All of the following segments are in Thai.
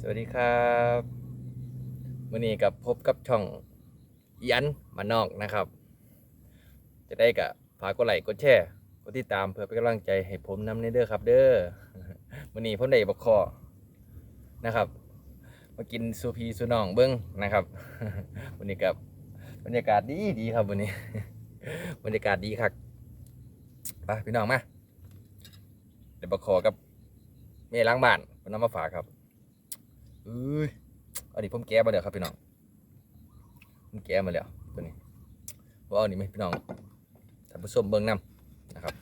สวัสดีครับวันนี้กับพบกับช่องยันมานอกนะครับ จะได้กับฝากกดไลค์กดแชร์กดติดตามเพื่อเป็นกำลังใจให้ผมนำในเด้อครับ เด้อวันนี้ผมได้บักคอนะครับ มากินซูพีซูนองเบิ้งนะครับวันนี้กับบรรยากาศดีดีครับวันนี้ บรรยากาศดีครับไปพี่น้องมาเดี๋ยวบักคอกับเมล้างบ้านผมนำมาฝากครับ เอ้ยอันนี้ผมแก้มาแล้วครับพี่น้องผมแก้มาแล้วตัวนี้ว่าเอานี่ไหมพี่น้องท่านผู้ชมเบิ่งนำนะครับ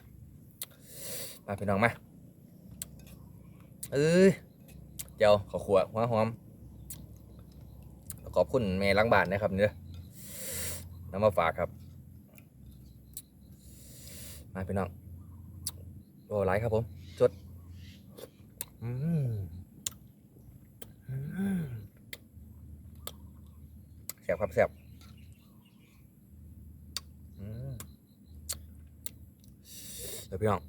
มาพี่น้องมาเอ้ยเจ้าขอขวดหัวหอมขอบคุณแม่ล้างบานนะครับเนื้อนำมาฝากครับ มาพี่น้องโอ้หลายครับผมจดอืม แซ่บครับแซ่บอืมเดี๋ยวพี่น้อง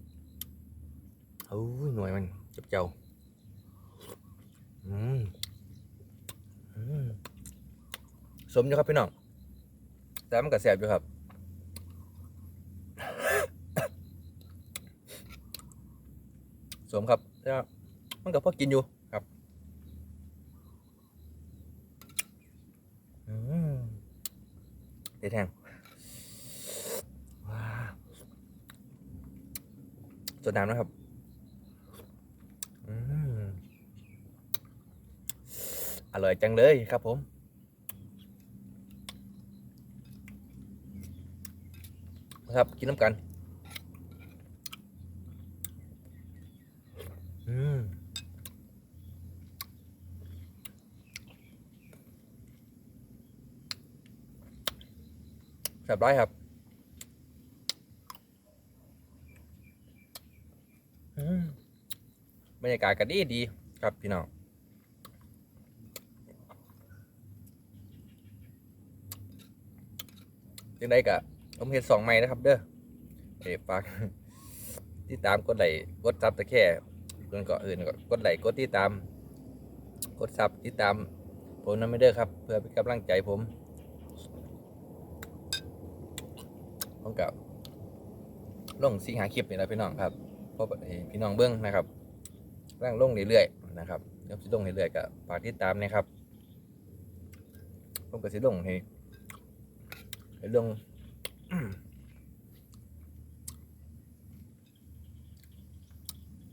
โอ้ยหน่วยมันจับเจ้าสมอยู่ครับพี่น้อง แต่มันก็แซ่บอยู่ครับสมครับแต่ว่ามันก็พอกินอยู่ครับ อืม เด็ดแทงว้าวสดน้ำนะครับอร่อยจังเลยครับผมครับกินน้ำกัน อืม แซ่บร้ายครับอืมบรรยากาศก็ดีดีครับพี่น้องจังได้กะผมเห็นสองไม้นะครับ เด้อเอ้ฝากติดตามกดไลค์กดซับตะแค่เพื่อนก็อื่นก็กดไลค์กดติดตาม กดซับติดตาม ผมนั่นไม่เด้อครับ เพื่อเป็นกำลังใจผม ผมกับลงสิงหาคลิปนี่แหละพี่น้องครับเพราะพี่น้องเบิ้องนะครับร่างลงเรื่อยๆนะครับเดี๋ยวสิลงเรื่อยๆก็ฝากติดตามนะครับผมก็สิลงให้ให้ลง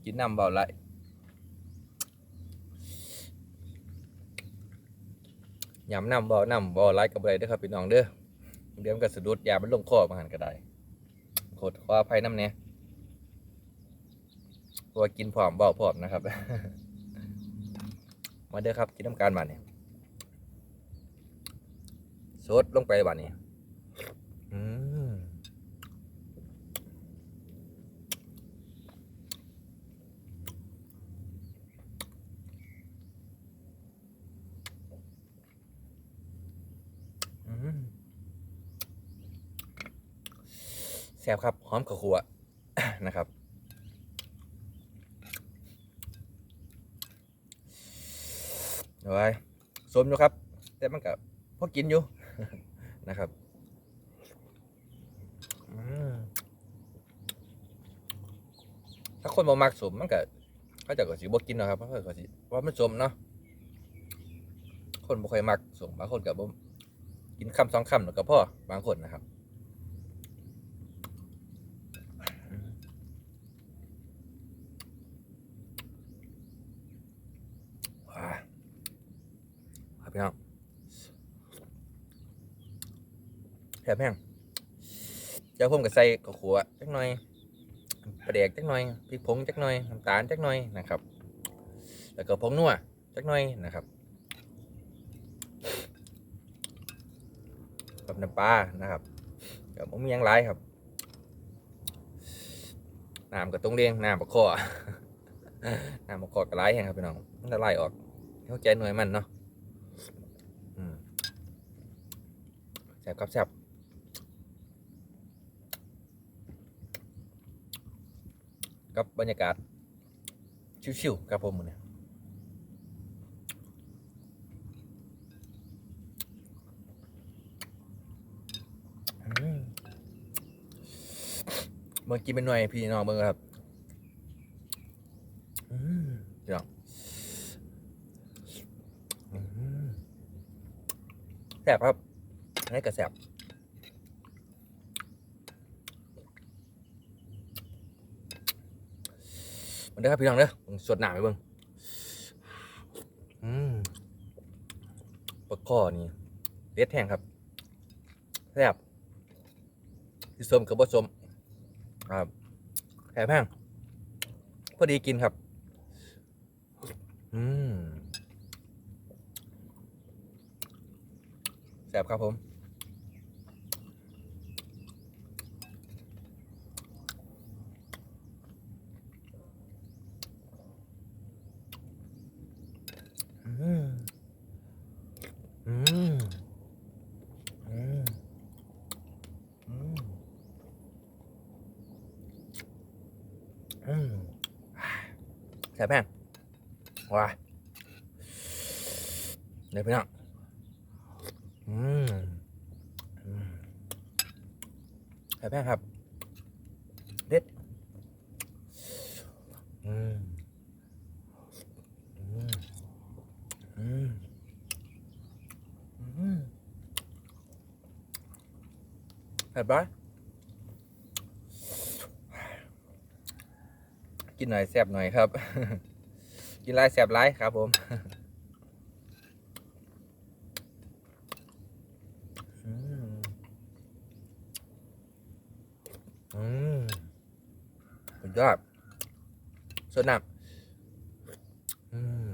กินน้ำเบาไหลยำน้ำเบาน้ำเบาไหลกับอะไรเด้อครับพี่น้องเด้อ เดี๋ยวมันก็สะดุดยามันลงคอมาหันก็ได้โคตรขออภัยน้ำเนี่ยตัว่ากินพร้อมเบาพร้อมนะครับ มาเด้อครับกินน้ำการบานเนี่ยสดลงไปบานนี้อืมอืม แซ่บครับหอมข้าวคั่วนะครับเอาไว้สมอยู่ครับ แต่มันก็พอกินอยู่นะครับถ้าคนบ่มักสมมันก็เขาจะก็สิบ่กินหรอกครับเพราะเขาก็สิเพรามันสมเนาะคนบ่ค่อยมักสมบางคนก็บ่กินคำสองคำแล้วก็พอบางคนนะครับ ว้าครับ พี่น้องแถมแห้งเจ้าผมก็ใส่ข้าวขัวจักหน่อยปลาแดกจักหน่อยพริกผงจักหน่อยน้ำตาลจักหน่อยนะครับ แล้วก็ผงนัวจักหน่อยนะครับกับน้ำปลานะครับกับผมมียังไรครับน้ำกับตรงเรียงน้ำบะคอน้ำบะคอกระไรแห้งครับพี่น้องมันละลายออกเข้าใจหน่วยมันเนาะ บครับแซ่บกับบรรยากาศ ชิวๆครับผมเนี่ยเมื่อกี้เป็นหน่อยพี่น้องเมื่งครับเดี๋แซ่บครับ อันนี้ก็แซ่บมาเด้ครับพี่น้องเด้อผมสดหนาไปเบิ่งอืมปลาข้อนี่เด็ดแห้งครับแซ่บที่สมกับบ่สมครับแซ่บแห้งพอดีกินครับ อืมแซ่บครับผม อืม อืม อืม อืม อืมแซ่บแพงว้าเดี๋ยวพี่น้องอืมอืมแซ่บแพงครับเด็ดอืมอืมอืมอืมเผ็ดปะ กินหน่อยแซ่บหน่อยครับ กินไรแซ่บไรครับผมอืมอืมสุดยอดสดน้ำอืม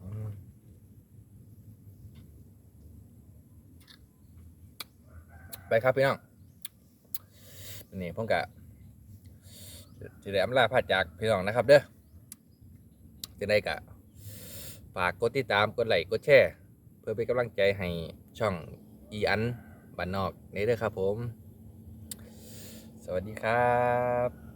อืมไปครับพี่น้องวันนี่ผมกะ จะได้อำลาพาจากพี่น้องนะครับ เด้อจะได้กะฝากกดติดตามกดไลค์กดแชร์เพื่อเป็นกำลังใจให้ช่องอีอันบ้านนอกนี้ด้อครับผม สวัสดีครับ